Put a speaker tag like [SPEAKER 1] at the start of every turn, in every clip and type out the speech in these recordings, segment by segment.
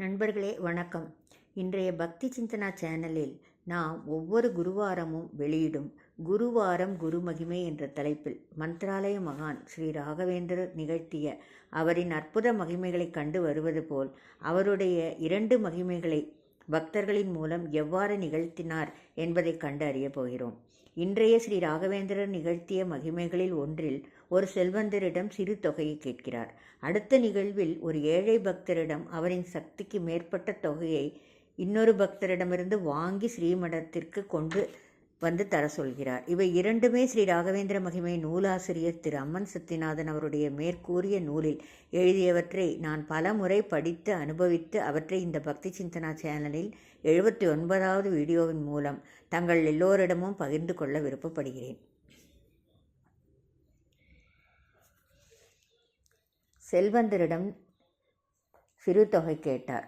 [SPEAKER 1] நண்பர்களே வணக்கம். இன்றைய பக்தி சிந்தனா சேனலில் நாம் ஒவ்வொரு குருவாரமும் வெளியிடும் குருவாரம் குருமகிமை என்ற தலைப்பில் மந்த்ராலய மகான் ஸ்ரீ ராகவேந்திரர் நிகழ்த்திய அவரின் அற்புத மகிமைகளை கண்டு வருவது போல் அவருடைய இரண்டு மகிமைகளை பக்தர்களின் மூலம் எவ்வாறு நிகழ்த்தினார் என்பதை கண்டு அறியப் போகிறோம். இன்றைய ஸ்ரீ ராகவேந்திரர் நிகழ்த்திய மகிமைகளில் ஒன்றில் ஒரு செல்வந்தரிடம் சிறு தொகையை கேட்கிறார். அடுத்த நிகழ்வில் ஒரு ஏழை பக்தரிடம் அவரின் சக்திக்கு மேற்பட்ட தொகையை இன்னொரு பக்தரிடமிருந்து வாங்கி ஸ்ரீமடத்திற்கு கொண்டு வந்து தர சொல்கிறார். இவை இரண்டுமே ஸ்ரீ ராகவேந்திர மகிமை நூலாசிரியர் திரு அம்மன் சத்தியநாதன் அவருடைய மேற்கூறிய நூலில் எழுதியவற்றை நான் பல முறை படித்து அனுபவித்து அவற்றை இந்த பக்தி சிந்தனா சேனலில் எழுபத்தி ஒன்பதாவது வீடியோவின் மூலம் தங்கள் எல்லோரிடமும் பகிர்ந்து கொள்ள விருப்பப்படுகிறேன். செல்வந்தரிடம் சிறு தொகை கேட்டார்.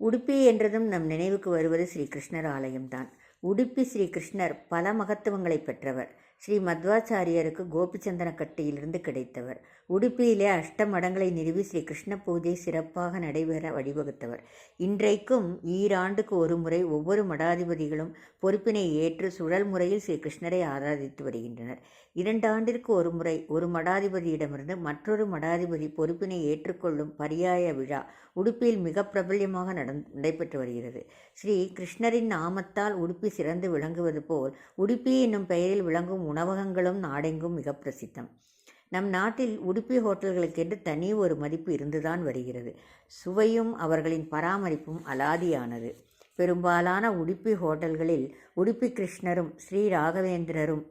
[SPEAKER 1] உடுப்பி என்றதும் நம் நினைவுக்கு வருவது ஸ்ரீ கிருஷ்ணர் ஆலயம்தான். உடுப்பி ஸ்ரீ கிருஷ்ணர் பல மகத்துவங்களை பெற்றவர். ஸ்ரீ மத்வாச்சாரியருக்கு கோபிச்சந்தனக்கட்டியிலிருந்து கிடைத்தவர். உடுப்பியிலே அஷ்டமடங்களை நிறுவி ஸ்ரீ கிருஷ்ண பூஜை சிறப்பாக நடைபெற வழிவகுத்தவர். இன்றைக்கும் ஈராண்டுக்கு ஒரு முறை ஒவ்வொரு மடாதிபதிகளும் பொறுப்பினை ஏற்று சுழல் முறையில் ஸ்ரீ கிருஷ்ணரை ஆராதித்து வருகின்றனர். இரண்டு ஆண்டிற்கு ஒரு முறை ஒரு மடாதிபதியிடமிருந்து மற்றொரு மடாதிபதி பொறுப்பினை ஏற்றுக்கொள்ளும் பரியாய விழா உடுப்பியில் மிக பிரபல்யமாக நடைபெற்று வருகிறது. ஸ்ரீ கிருஷ்ணரின் நாமத்தால் உடுப்பி சிறந்து விளங்குவது போல் உடுப்பி என்னும் பெயரில் விளங்கும் உணவகங்களும் நாடெங்கும் மிக பிரசித்தம். நம் நாட்டில் உடுப்பி ஹோட்டல்களுக்கென்று தனி ஒரு மதிப்பு இருந்துதான் வருகிறது. சுவையும் அவர்களின் பராமரிப்பும் அலாதியானது. பெரும்பாலான உடுப்பி ஹோட்டல்களில் உடுப்பி கிருஷ்ணரும் ஸ்ரீ ராகவேந்திரரும்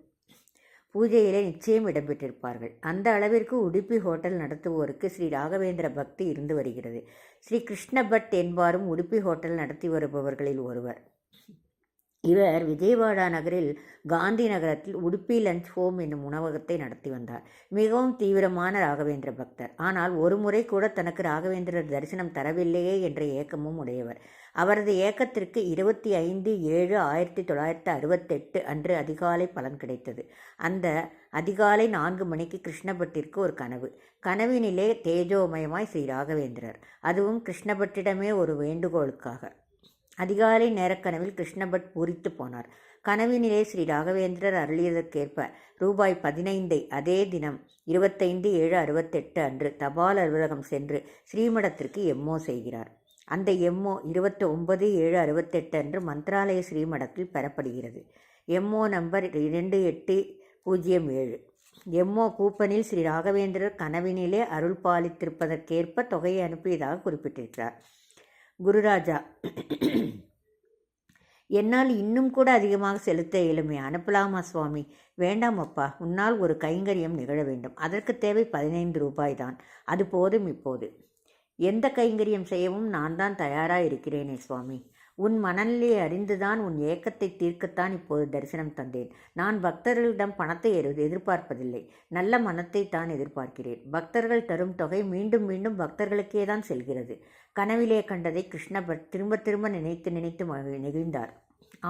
[SPEAKER 1] பூஜையிலே நிச்சயம் இடம்பெற்றிருப்பார்கள். அந்த அளவிற்கு உடுப்பி ஹோட்டல் நடத்துவோருக்கு ஸ்ரீ ராகவேந்திர பக்தி இருந்து வருகிறது. ஸ்ரீ கிருஷ்ண பட் என்பாரும் உடுப்பி ஹோட்டல் நடத்தி வருபவர்களில் ஒருவர். இவர் விஜயவாடா நகரில் காந்தி நகரத்தில் உடுப்பி லஞ்ச் ஹோம் என்னும் உணவகத்தை நடத்தி வந்தார். மிகவும் தீவிரமான ராகவேந்திர பக்தர். ஆனால் ஒரு முறை கூட தனக்கு ராகவேந்திரர் தரிசனம் தரவில்லையே என்ற ஏக்கமும் உடையவர். அவரது ஏக்கத்திற்கு இருபத்தி ஐந்து ஏழு ஆயிரத்தி தொள்ளாயிரத்தி அறுபத்தெட்டு அன்று அதிகாலை பலன் கிடைத்தது. அந்த அதிகாலை நான்கு மணிக்கு கிருஷ்ணபட்டிற்கு ஒரு கனவு. கனவினிலே தேஜோமயமாய் ஸ்ரீ ராகவேந்திரர். அதுவும் கிருஷ்ணபட்டிடமே ஒரு வேண்டுகோளுக்காக. அதிகாலை நேரக்கனவில் கிருஷ்ணபட் பூரித்து போனார். கனவினிலே ஸ்ரீ ராகவேந்திரர் அருளியதற்கேற்ப ரூபாய் பதினைந்தை அதே தினம் இருபத்தைந்து ஏழு அறுபத்தெட்டு அன்று தபால் அலுவலகம் சென்று ஸ்ரீமடத்திற்கு எம்ஓ செய்கிறார். அந்த எம்ஓ இருபத்தி ஒன்பது ஏழு அறுபத்தெட்டு அன்று மந்திராலய ஸ்ரீமடத்தில் பெறப்படுகிறது. எம்ஓ நம்பர் இரண்டு எட்டு பூஜ்ஜியம் ஏழு. எம்ஓ கூப்பனில் ஸ்ரீ ராகவேந்திரர் கனவினிலே அருள் பாலித்திருப்பதற்கேற்ப தொகையை அனுப்பியதாக குறிப்பிட்டிருக்கிறார். குருராஜா. என்னால் இன்னும் கூட அதிகமாக செலுத்த இயலுமே. அனுப்பலாமா சுவாமி? வேண்டாம் அப்பா. உன்னால் ஒரு கைங்கரியம் நிகழ வேண்டும். அதற்கு தேவை பதினைந்து ரூபாய் தான். அது போதும் இப்போது. எந்த கைங்கரியம் செய்யவும் நான் தான் தயாராக இருக்கிறேனே சுவாமி. உன் மனநிலையை அறிந்துதான் உன் ஏக்கத்தை தீர்க்கத்தான் இப்போது தரிசனம் தந்தேன். நான் பக்தர்களிடம் பணத்தை எதிர்பார்ப்பதில்லை. நல்ல மனத்தை தான் எதிர்பார்க்கிறேன். பக்தர்கள் தரும் தொகை மீண்டும் மீண்டும் பக்தர்களுக்கே தான் செல்கிறது. கனவிலே கண்டதை கிருஷ்ணபட் திரும்ப திரும்ப நினைத்து நினைத்து நெகிழ்ந்தார்.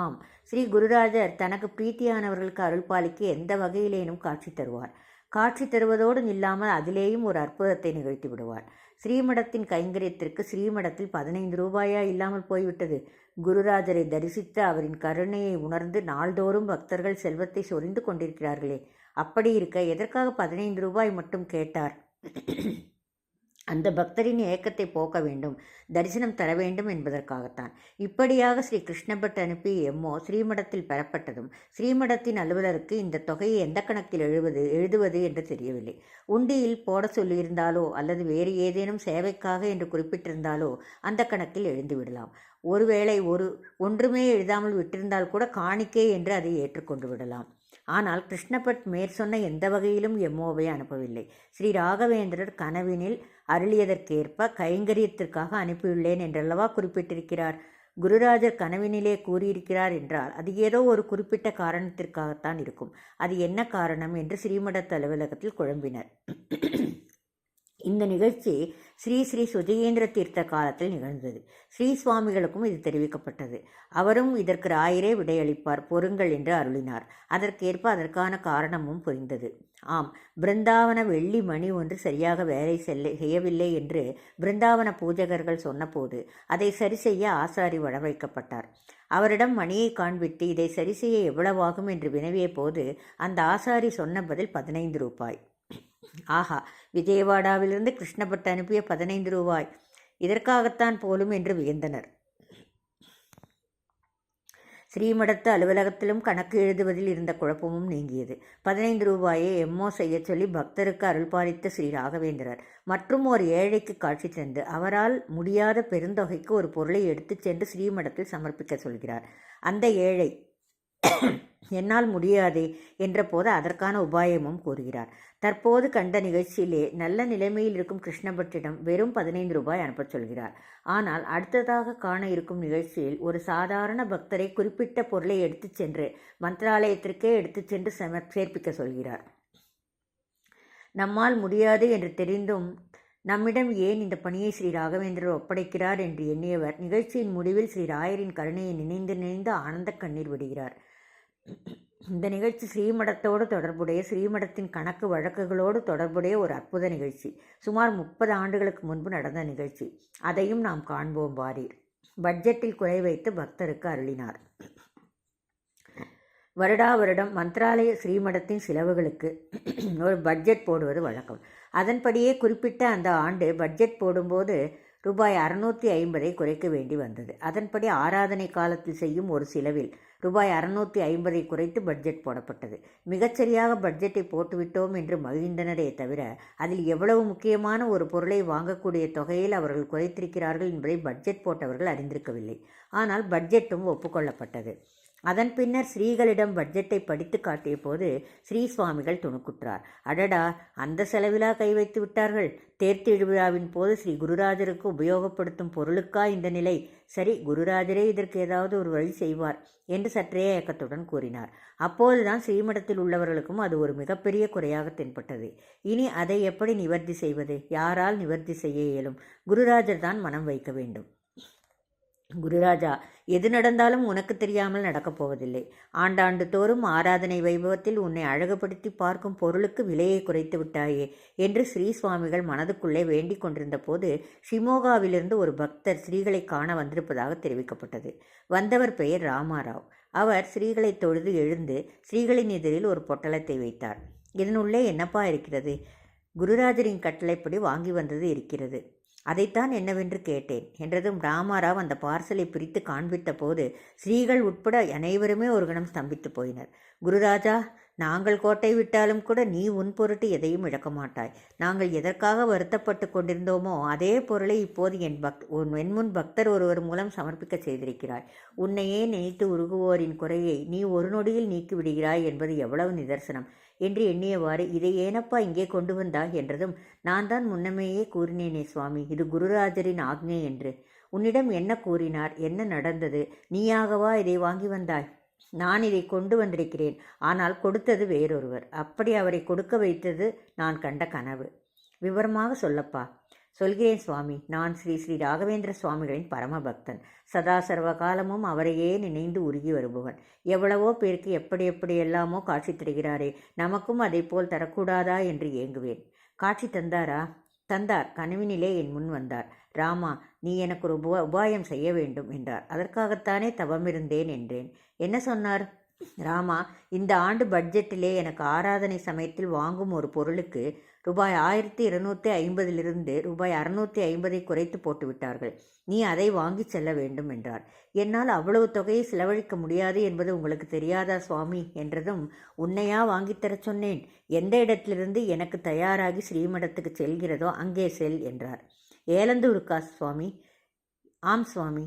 [SPEAKER 1] ஆம் ஸ்ரீ குருராஜர் தனக்கு பிரீத்தியானவர்களுக்கு அருள்பாலிக்கு எந்த வகையிலேனும் காட்சி தருவார். காட்சி தருவதோடு நில்லாமல் அதிலேயும் ஒரு அற்புதத்தை நிகழ்த்தி விடுவார். ஸ்ரீமடத்தின் கைங்கரியத்திற்கு ஸ்ரீமடத்தில் பதினைந்து ரூபாயா இல்லாமல் போய்விட்டது. குருராஜரை தரிசித்து அவரின் கருணையை உணர்ந்து நாள்தோறும் பக்தர்கள் செல்வத்தை சொரிந்து கொண்டிருக்கிறார்களே அப்படி இருக்க எதற்காக பதினைந்து ரூபாய் மட்டும் கேட்டார்? அந்த பக்தரின் ஏக்கத்தை போக்க வேண்டும் தரிசனம் தர வேண்டும் என்பதற்காகத்தான். இப்படியாக ஸ்ரீ கிருஷ்ணபட் அனுப்பி எம்மோ ஸ்ரீமடத்தில் பெறப்பட்டதும் ஸ்ரீமடத்தின் அலுவலருக்கு இந்த தொகையை எந்த கணக்கில் எழுவது எழுதுவது என்று தெரியவில்லை. உண்டியில் போட சொல்லியிருந்தாலோ அல்லது வேறு ஏதேனும் சேவைக்காக என்று குறிப்பிட்டிருந்தாலோ அந்த கணக்கில் எழுந்து விடலாம். ஒருவேளை ஒரு ஒன்றுமே எழுதாமல் விட்டிருந்தால் கூட காணிக்கை என்று அதை ஏற்றுக்கொண்டு விடலாம். ஆனால் கிருஷ்ணபட் மேற்சொன்ன எந்த வகையிலும் எம்மோவை அனுப்பவில்லை. ஸ்ரீ ராகவேந்திரர் கனவினில் அருளியதற்கேற்ப கைங்கரியத்திற்காக அனுப்பியுள்ளேன் என்றல்லவா குறிப்பிட்டிருக்கிறார்? குருராஜர் கனவினிலே கூறியிருக்கிறார் என்றால் அது ஏதோ ஒரு குறிப்பிட்ட காரணத்திற்காகத்தான் இருக்கும். அது என்ன காரணம்? என்று ஸ்ரீமடத் அலுவலகத்தில் குழம்பினர். இந்த நிகழ்ச்சி ஸ்ரீ ஸ்ரீ சுஜயேந்திர தீர்த்த காலத்தில் நிகழ்ந்தது. ஸ்ரீ சுவாமிகளுக்கும் இது தெரிவிக்கப்பட்டது. அவரும் இதற்கு ராயரே விடையளிப்பார் பொருங்கள் என்று அருளினார். அதற்கேற்ப அதற்கான காரணமும் புரிந்தது. ஆம் பிருந்தாவன வெள்ளி மணி ஒன்று சரியாக வேலை செல்ல செய்யவில்லை என்று பிருந்தாவன பூஜகர்கள் சொன்னபோது அதை சரி செய்ய ஆசாரி வரவைக்கப்பட்டார் அவரிடம் மணியை காண்பித்து இதை சரி செய்ய எவ்வளவாகும் என்று வினவிய போது அந்த ஆசாரி சொன்ன பதில் பதினைந்து ரூபாய். ஆஹா விஜயவாடாவிலிருந்து கிருஷ்ணபட் அனுப்பிய பதினைந்து ரூபாய். இதற்காகத்தான் போலும் என்று வியந்தனர். ஸ்ரீமடத்து அலுவலகத்திலும் கணக்கு எழுதுவதில் இருந்த குழப்பமும் நீங்கியது. பதினைந்து ரூபாயை எம்மோ செய்ய சொல்லி பக்தருக்கு அருள்பாலித்த ஸ்ரீ ராகவேந்திரர். மற்றும் ஒரு ஏழைக்கு காட்சி தந்து அவரால் முடியாத பெருந்தொகைக்கு ஒரு பொருளை எடுத்துச் சென்று ஸ்ரீமடத்தில் சமர்ப்பிக்க சொல்கிறார். அந்த ஏழை என்னால் முடியாதே என்றபோது அதற்கான உபாயமும் கூறுகிறார். தற்போது கண்ட நிகழ்ச்சியிலே நல்ல நிலைமையில் இருக்கும் கிருஷ்ணபட்டிடம் வெறும் பதினைந்து ரூபாய் அனுப்பச் சொல்கிறார். ஆனால் அடுத்ததாக காண இருக்கும் நிகழ்ச்சியில் ஒரு சாதாரண பக்தரை குறிப்பிட்ட பொருளை எடுத்துச் சென்று மந்திராலயத்திற்கே எடுத்துச் சென்று செம சேர்ப்பிக்க சொல்கிறார். நம்மால் முடியாது என்று தெரிந்தும் நம்மிடம் ஏன் இந்த பணியை ஸ்ரீ ராகவேந்திரர் ஒப்படைக்கிறார் என்று எண்ணியவர் நிகழ்ச்சியின் முடிவில் ஸ்ரீ ராயரின் கருணையை நினைந்து நினைந்து ஆனந்த கண்ணீர் விடுகிறார். இந்த நிகழ்ச்சி ஸ்ரீமடத்தோடு தொடர்புடைய ஸ்ரீமடத்தின் கணக்கு வழக்குகளோடு தொடர்புடைய ஒரு அற்புத நிகழ்ச்சி. சுமார் முப்பது ஆண்டுகளுக்கு முன்பு நடந்த நிகழ்ச்சி. அதையும் நாம் காண்போம் வாரீர். பட்ஜெட்டில் குறை வைத்து பக்தருக்கு அருளினார். வருடா வருடம் மந்திராலய ஸ்ரீமடத்தின் செலவுகளுக்கு ஒரு பட்ஜெட் போடுவது வழக்கம். அதன்படியே குறிப்பிட்ட அந்த ஆண்டு பட்ஜெட் போடும்போது ரூபாய் அறுநூற்றி ஐம்பதை குறைக்க வேண்டி வந்தது. அதன்படி ஆராதனை காலத்தில் செய்யும் ஒரு செலவில் ரூபாய் அறுநூற்றி ஐம்பதை குறைத்து பட்ஜெட் போடப்பட்டது. மிகச்சரியாக பட்ஜெட்டை போட்டுவிட்டோம் என்று மகிழ்ந்தனரே தவிர அதில் எவ்வளவு முக்கியமான ஒரு பொருளை வாங்கக்கூடிய தொகையில் அவர்கள் குறைத்திருக்கிறார்கள் என்பதை பட்ஜெட் போட்டவர்கள் அறிந்திருக்கவில்லை. ஆனால் பட்ஜெட்டும் ஒப்புக்கொள்ளப்பட்டது. அதன் பின்னர் ஸ்ரீகளிடம் பட்ஜெட்டை படித்து காட்டிய போது ஸ்ரீ சுவாமிகள் துணுக்குற்றார். அடடா அந்த செலவிலா கை வைத்து விட்டார்கள்? தேர்த்திருவிழாவின் போது ஸ்ரீ குருராஜருக்கு உபயோகப்படுத்தும் பொருளுக்கா இந்த நிலை? சரி குருராஜரே இதற்கு ஏதாவது ஒரு வழி செய்வார் என்று சற்றே ஏக்கத்துடன் கூறினார். அப்போதுதான் ஸ்ரீமடத்தில் உள்ளவர்களுக்கும் அது ஒரு மிகப்பெரிய குறையாக தென்பட்டது. இனி அதை எப்படி நிவர்த்தி செய்வது? யாரால் நிவர்த்தி செய்ய இயலும்? குருராஜர் தான் மனம் வைக்க வேண்டும். குருராஜா எது நடந்தாலும் உனக்கு தெரியாமல் நடக்கப் போவதில்லை. ஆண்டாண்டு தோறும் ஆராதனை வைபவத்தில் உன்னை அழகுபடுத்தி பார்க்கும் பொருளுக்கு விலையை குறைத்து விட்டாயே என்று ஸ்ரீ சுவாமிகள் மனதுக்குள்ளே வேண்டிக் கொண்டிருந்த போது ஷிமோகாவிலிருந்து ஒரு பக்தர் ஸ்ரீகளை காண வந்திருப்பதாக தெரிவிக்கப்பட்டது. வந்தவர் பெயர் ராமாராவ். அவர் ஸ்ரீகளை தொழுது எழுந்து ஸ்ரீகளின் எதிரில் ஒரு பொட்டலத்தை வைத்தார். இதனுள்ளே என்னப்பா இருக்கிறது? குருராஜரின் கட்டளைப்படி வாங்கி வந்தது இருக்கிறது. அதைத்தான் என்னவென்று கேட்டேன். என்றதும் ராமாராவ் அந்த பார்சலை பிரித்து காண்பித்த போது ஸ்ரீகள் உட்பட அனைவருமே ஒரு கணம் ஸ்தம்பித்து போயினர். குருராஜா நாங்கள் கோட்டை விட்டாலும் கூட நீ உன் பொருட்டு எதையும் இழக்க மாட்டாய். நாங்கள் எதற்காக வருத்தப்பட்டு கொண்டிருந்தோமோ அதே பொருளை இப்போது என் பக்த் உன் வெண்முன் பக்தர் ஒருவர் மூலம் சமர்ப்பிக்க செய்திருக்கிறாய் உன்னையே நினைத்து உருகுவோரின் குறையை நீ ஒரு நொடியில் நீக்கிவிடுகிறாய் என்பது எவ்வளவு நிதர்சனம். என்று எண்ணியவாறு இதை ஏனப்பா இங்கே கொண்டு வந்தாய்? என்றதும் நான் தான் முன்னமேயே கூறினேனே சுவாமி இது குருராஜரின் ஆக்ஞை என்று. உன்னிடம் என்ன கூறினார்? என்ன நடந்தது? நீயாகவா இதை வாங்கி வந்தாய்? நான் இதை கொண்டு வந்திருக்கிறேன் ஆனால் கொடுத்தது வேறொருவர். அப்படி அவரை கொடுக்க வைத்தது நான் கண்ட கனவு. விவரமாக சொல்லப்பா சொல்கிறேன் சுவாமி. நான் ஸ்ரீ ஸ்ரீ ராகவேந்திர சுவாமிகளின் பரமபக்தன். சதா சர்வ காலமும் அவரையே நினைந்து உருகி வருபவன். எவ்வளவோ பேருக்கு எப்படி எப்படி எல்லாமோ காட்சி தருகிறாரே. நமக்கும் அதை போல் தரக்கூடாதா என்று ஏங்குவேன். காட்சி தந்தாரா? தந்தார். கனவினிலே என் முன் வந்தார். ராமா நீ எனக்கு ஒரு உபா உபாயம் செய்ய வேண்டும் என்றார். அதற்காகத்தானே தவமிருந்தேன் என்றேன். என்ன சொன்னார்? ராமா இந்த ஆண்டு பட்ஜெட்டிலே எனக்கு ஆராதனை சமயத்தில் வாங்கும் ஒரு பொருளுக்கு ரூபாய் ஆயிரத்தி இருநூற்றி ஐம்பதிலிருந்து ரூபாய் அறுநூற்றி ஐம்பதை குறைத்து போட்டு விட்டார்கள். நீ அதை வாங்கி செல்ல வேண்டும் என்றார். என்னால் அவ்வளவு தொகையை செலவழிக்க முடியாது என்பது உங்களுக்கு தெரியாதா சுவாமி? என்றதும் உன்னையா வாங்கித்தரச் சொன்னேன். எந்த இடத்திலிருந்து எனக்கு தயாராகி ஸ்ரீமடத்துக்கு செல்கிறதோ அங்கே செல் என்றார். ஏலந்தூருக்கா சுவாமி? ஆம் சுவாமி.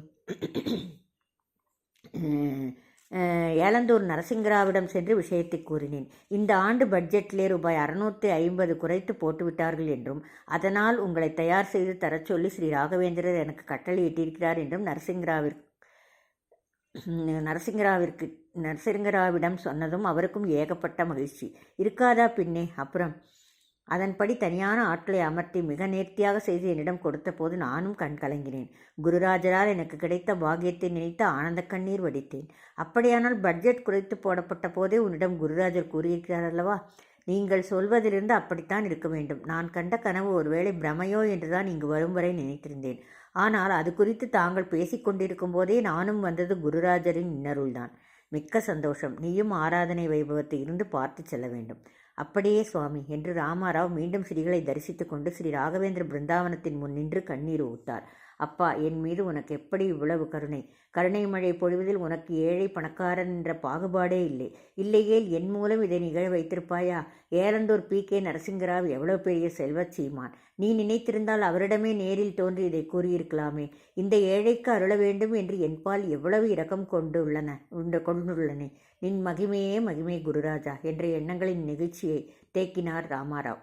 [SPEAKER 1] ஏலந்தூர் நரசிங்கராவிடம் சென்று விஷயத்தை கூறினேன். இந்த ஆண்டு பட்ஜெட்டிலே ரூபாய் அறுநூற்றி ஐம்பது குறைத்து போட்டுவிட்டார்கள் என்றும் அதனால் உங்களை தயார் செய்து தரச் சொல்லி ஸ்ரீ ராகவேந்திரர் எனக்கு கட்டளை இட்டிருக்கிறார் என்றும் நரசிங்கராவிற்கு நரசிங்கராவிற்கு நரசிங்கராவிடம் சொன்னதும் அவருக்கும் ஏகப்பட்ட மகிழ்ச்சி. இருக்காதா பின்னே? அப்புறம் அதன்படி தனியான ஆட்களை அமர்த்தி மிக நேர்த்தியாக செய்து என்னிடம் கொடுத்தபோது நானும் கண் கலங்கினேன். குருராஜரால் எனக்கு கிடைத்த பாகியத்தை நினைத்து ஆனந்த கண்ணீர் வடித்தேன். அப்படியானால் பட்ஜெட் குறைத்து போடப்பட்ட போதே உன்னிடம் குருராஜர் கூறியிருக்கிறார் அல்லவா? நீங்கள் சொல்வதிலிருந்து அப்படித்தான் இருக்க வேண்டும். நான் கண்ட கனவு ஒருவேளை பிரமையோ என்றுதான் இங்கு வரும் வரை நினைத்திருந்தேன். ஆனால் அது குறித்து தாங்கள் பேசிக்கொண்டிருக்கும் போதே நானும் வந்தது குருராஜரின் இன்னருள்தான். மிக்க சந்தோஷம். நீயும் ஆராதனை வைபவத்தை இருந்து பார்த்து செல்ல வேண்டும். அப்படியே சுவாமி. என்று ராமாராவ் மீண்டும் ஸ்ரீகளை தரிசித்துக் கொண்டு ஸ்ரீ ராகவேந்திர பிருந்தாவனத்தின் முன் நின்று கண்ணீர் ஊத்தார். அப்பா என் மீது உனக்கு எப்படி இவ்வளவு கருணை? கருணை மழை பொழிவதில் உனக்கு ஏழை பணக்காரன் என்ற பாகுபாடே இல்லை. இல்லையேல் என் மூலம் இதை நிகழ வைத்திருப்பாயா? ஏலந்தூர் பி. கே. நரசிங்கராவ் எவ்வளவு பெரிய செல்வச் சீமான் நீ நினைத்திருந்தால் அவரிடமே நேரில் தோன்றி இதை கூறியிருக்கலாமே. இந்த ஏழைக்கு அருள வேண்டும் என்று என்பால் எவ்வளவு இரக்கம் கொண்டுள்ளன உண்டு கொண்டுள்ளனே. நின் மகிமையே மகிமை குருராஜா என்ற எண்ணங்களின் நிகழ்ச்சியை தேக்கினார் ராமாராவ்.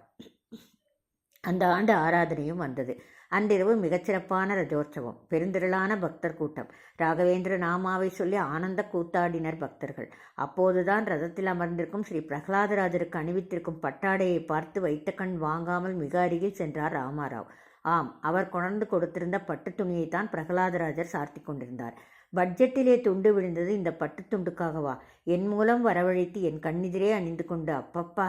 [SPEAKER 1] அந்த ஆண்டு ஆராதனையும் வந்தது. அன்றிரவு மிகச்சிறப்பான ரஜோற்சவம் பெருந்திரளான பக்தர் கூட்டம். ராகவேந்திர நாமாவை சொல்லி ஆனந்த கூத்தாடினர் பக்தர்கள். அப்போதுதான் ரதத்தில் அமர்ந்திருக்கும் ஸ்ரீ பிரகலாதராஜருக்கு அணிவித்திருக்கும் பட்டாடையை பார்த்து வைத்த கண் வாங்காமல் மிக அருகில் சென்றார் ராமாராவ். ஆம் அவர் கொணர்ந்து கொடுத்திருந்த பட்டு துணியைத்தான் பிரகலாதராஜர் சார்த்தி கொண்டிருந்தார். பட்ஜெட்டிலே துண்டு விழுந்தது இந்த பட்டு துண்டுக்காகவா? என் மூலம் வரவழைத்து என் கண்ணெதிரே அணிந்து கொண்டு அப்பப்பா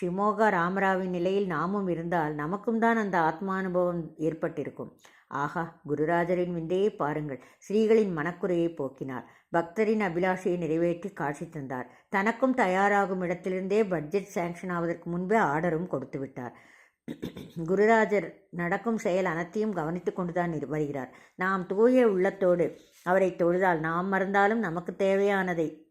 [SPEAKER 1] ஷிமோகா ராமராவின் நிலையில் நாமும் இருந்தால் நமக்கும் தான் அந்த ஆத்மானுபவம் ஏற்பட்டிருக்கும். ஆஹா குருராஜரின் விந்தையை பாருங்கள். ஸ்ரீகளின் மனக்குறையை போக்கினார். பக்தரின் அபிலாஷையை நிறைவேற்றி காட்சி தந்தார். தனக்கும் தயாராகும் இடத்திலிருந்தே பட்ஜெட் சேங்ஷன் ஆவதற்கு முன்பே ஆர்டரும் கொடுத்து விட்டார். குருராஜர் நடக்கும் செயல் அனைத்தையும் கவனித்து கொண்டுதான் வருகிறார். நாம் தூய உள்ளத்தோடு அவரை தொழுதால் நாம் மறந்தாலும் நமக்கு தேவையானதை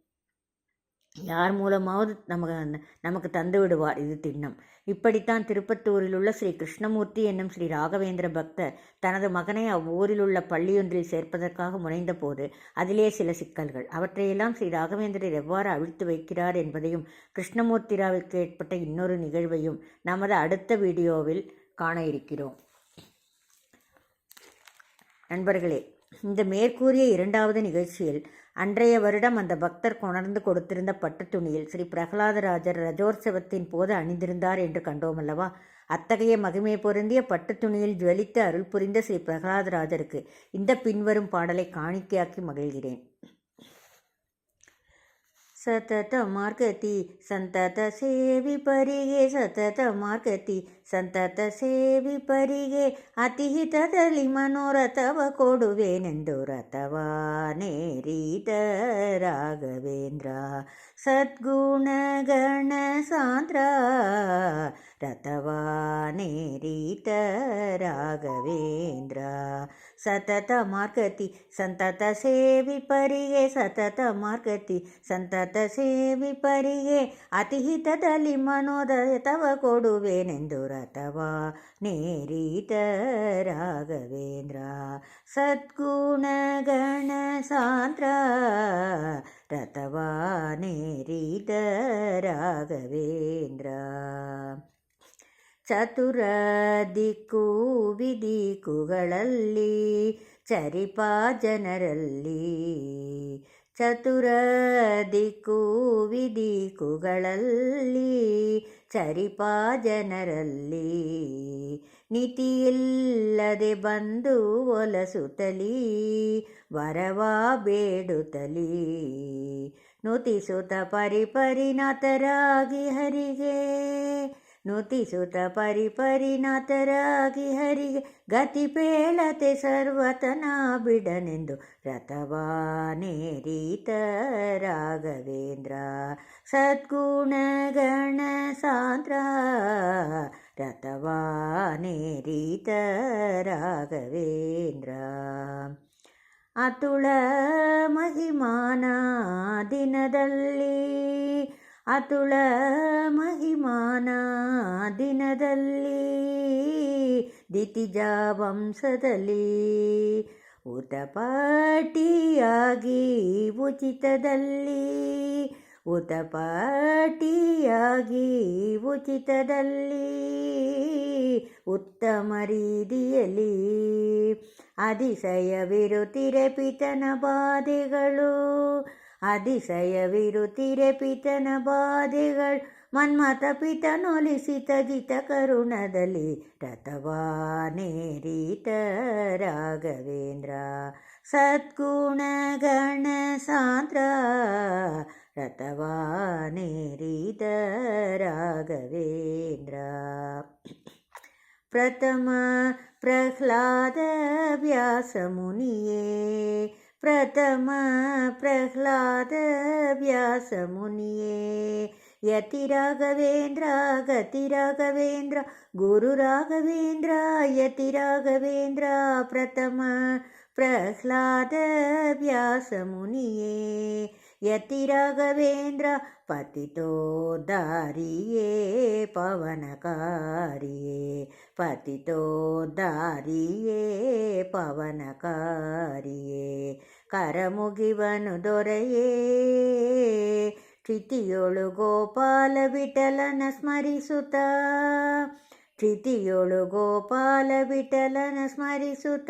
[SPEAKER 1] யார் மூலமாவது நமக்கு நமக்கு தந்து விடுவார் இது திண்ணம். இப்படித்தான் திருப்பத்தூரில் உள்ள ஸ்ரீ கிருஷ்ணமூர்த்தி என்னும் ஸ்ரீ ராகவேந்திர பக்தர் தனது மகனை அவ்வூரில் உள்ள பள்ளியொன்றில் சேர்ப்பதற்காக முனைந்த போது அதிலே சில சிக்கல்கள். அவற்றையெல்லாம் ஸ்ரீ ராகவேந்திரர் எவ்வாறு அவிழ்த்து வைக்கிறார் என்பதையும் கிருஷ்ணமூர்த்திராவிற்கு ஏற்பட்ட இன்னொரு நிகழ்வையும் நமது அடுத்த வீடியோவில் காண இருக்கிறோம். நண்பர்களே இந்த மேற்கூறிய இரண்டாவது நிகழ்ச்சியில் அன்றைய வருடம் அந்த பக்தர் கொணர்ந்து கொடுத்திருந்த பட்டு துணியில் ஸ்ரீ பிரகலாதராஜர் ரஜோற்சவத்தின் போது அணிந்திருந்தார் என்று கண்டோமல்லவா அத்தகைய மகிமை பொருந்திய பட்டு துணியில் ஜுவலித்து அருள் புரிந்த ஸ்ரீ பிரகலாதராஜருக்கு இந்த பின்வரும் பாடலை காணிக்கையாக்கி மகிழ்கிறேன். ಸತತ ಮಾರ್ಗತಿ, ಸಂತತ ಸೇವಿ ಪರಿಗೆ, ಸತತ ಮಾರ್ಗತಿ, ಸಂತತ ಸೇವಿ ಪರಿಗೆ ಅತಿ ಹಿತದಲ್ಲಿ ಮನೋರಥವ ಕೊಡುವೆನೆಂದು ರಥವಾನೇರೀತ ನೇರಿತ ರಾಘವೇಂದ್ರ. ಸದ್ಗುಣಗಣ ಸಾಂದ್ರ ರಥವಾನೇರೀತ ನೇರಿತ ರಾಘವೇಂದ್ರ. ಸತತ ಮಾರ್ಗತಿ, ಸಂತತ ಸೇವಿ ಪರಿಗೆ ಸತತ ಮಾರ್ಗತಿ, ಸಂತತ ಸೇವಿ ಪರಿಗೆ ಅತಿಹಿತದಲ್ಲಿ ಮನೋದಯತವ ಕೊಡುವೆನೆಂದು ರಥವ ನೇರಿತ ರಾಘವೇಂದ್ರ. ಸದ್ಗುಣಗಣ ಸಾಂದ್ರ ರಥವ ನೇರಿತ ರಾಘವೇಂದ್ರ. ಚತುರ ದಿಕ್ಕು ವಿದಿಕುಗಳಲ್ಲಿ ಚರಿಪಾ ಜನರಲ್ಲಿ. ಚತುರ ದಿಕ್ಕು ವಿದಿಕುಗಳಲ್ಲಿ ಚರಿಪಾ ಜನರಲ್ಲಿ. ನಿತಿಯಿಲ್ಲದೆ ಬಂದು ಒಲಸುತ್ತಲೀ, ವರವಾ ಬೇಡುತ್ತಲೀ. ನುತಿಸುತ್ತ ಪರಿಪರಿನಾಥರಾಗಿ ಹರಿಗೆ ನುತಿಸುತ್ತ ಪರಿಪರಿನಾಥರಾಗಿ ಹರಿಗೆ ಗತಿ ಪೇಳತೆ ಸರ್ವತನ ಬಿಡನೆಂದು ರಥವಾನೇರೀತ ರಾಘವೇಂದ್ರ. ಸದ್ಗುಣಗಣ ಸಾಂದ್ರ ರಥವಾನೇರೀತ ರಾಘವೇಂದ್ರ. ಅತುಳ ಮಹಿಮಾನ ದಿನದಲ್ಲಿ ಅತುಳ ಮಹಿಮಾನ ದಿನದಲ್ಲಿ ದಿತಿಜ ವಂಶದಲ್ಲಿ ಉತಪಾಟಿಯಾಗಿ ಉಚಿತದಲ್ಲಿ ಉತಪಾಟಿಯಾಗಿ ಉಚಿತದಲ್ಲಿ ಉತ್ತಮ ರೀತಿಯಲ್ಲಿ ಅತಿಶಯವಿರುತ್ತಿರೆ ಪಿತನ ಬಾಧೆಗಳು. ಅತಿಶಯವಿರುತ್ತಿರೆ ಪಿತನ ಬಾಧೆಗಳು ಮನ್ಮಥ ಪಿತನೊಲಿಸಿತ ಜಿತ ಕರುಣದಲ್ಲಿ ರಥವಾನೇರಿತ ರಾಘವೇಂದ್ರ ಸದ್ಗುಣ ಗಣ ಸಾಂದ್ರ ರಥವಾನೇರಿತ ರಾಘವೇಂದ್ರ ಪ್ರಥಮ ಪ್ರಹ್ಲಾದ ವ್ಯಾಸ प्रथम प्रह्लादव्यासमुनिये यतिराघवेन्द्र गतिराघवेन्द्र गुरुराघवेन्द्र यतिराघवेन्द्र प्रथम प्रह्लादव्यासमुनिये ಯತಿ ರಾಘವೇಂದ್ರ ಪತಿತೋ ದಾರಿಯೇ, ಪವನಕಾರಿಯೇ. ಪತಿತೋ ದಾರಿಯೇ, ಪವನಕಾರಿಯೇ. ಕರಮುಗಿವನು ದೊರೆಯೇ. ಕ್ಷಿತಿಯೊಳು ಗೋಪಾಲ ವಿಠಲನ ಸ್ಮರಿಸುತ್ತ. ಕ್ಷಿತಿಯೊಳು ಗೋಪಾಲ ವಿಠಲನ ಸ್ಮರಿಸುತ್ತ.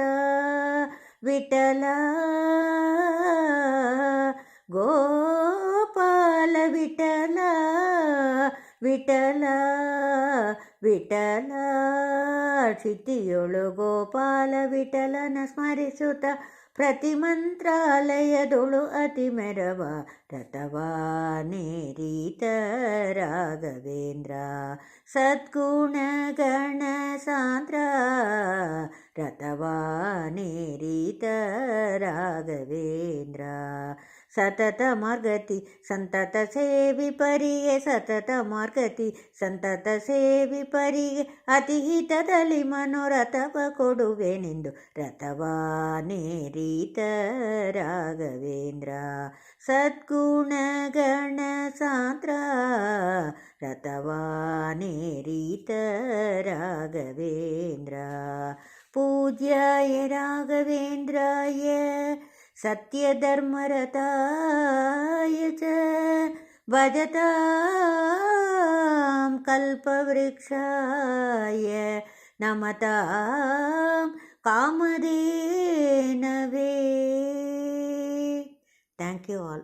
[SPEAKER 1] ವಿಠಲ ಗೋಪಾಲ ವಿಠಲ ವಿಠಲ ವಿಠಲ ಕ್ಷಿತಿಯೊಳು ಗೋಪಾಲ ವಿಠಲನ ಸ್ಮರಿಸುತ್ತ ಪ್ರತಿ ಮಂತ್ರಾಲಯದೊಳು ಅತಿ ಮೆರವ ರಥವಾ ನೇರಿತ ರಾಘವೇಂದ್ರ ಸದ್ಗುಣ ಗಣ ಸಾಂದ್ರ ರಥವಾ ನೇರಿತ ರಾಘವೇಂದ್ರ ಸತತ ಮಾರ್ಗತಿ, ಸಂತತ ಸೇವಿ ಪರಿಗೆ, ಸತತ ಮಾರ್ಗತಿ, ಸಂತತ ಸೇವಿ ಪರಿಗೆ ಅತಿ ಹಿತದಲ್ಲಿ ಮನೋರಥವ ಕೊಡುವೆನೆಂದು ರಥವಾ ನೇರಿತ ರಾಘವೇಂದ್ರ, ಸದ್ಗುಣ ಗಣ ಸಾಂದ್ರ ರಥವಾ ನೇರಿತ ರಾಘವೇಂದ್ರ, ಪೂಜ್ಯಾಯ ರಾಘವೇಂದ್ರಾಯ सत्यधर्मरताय च भजतां कल्पवृक्षाय नमतां कामधेनवे थैंक यू ऑल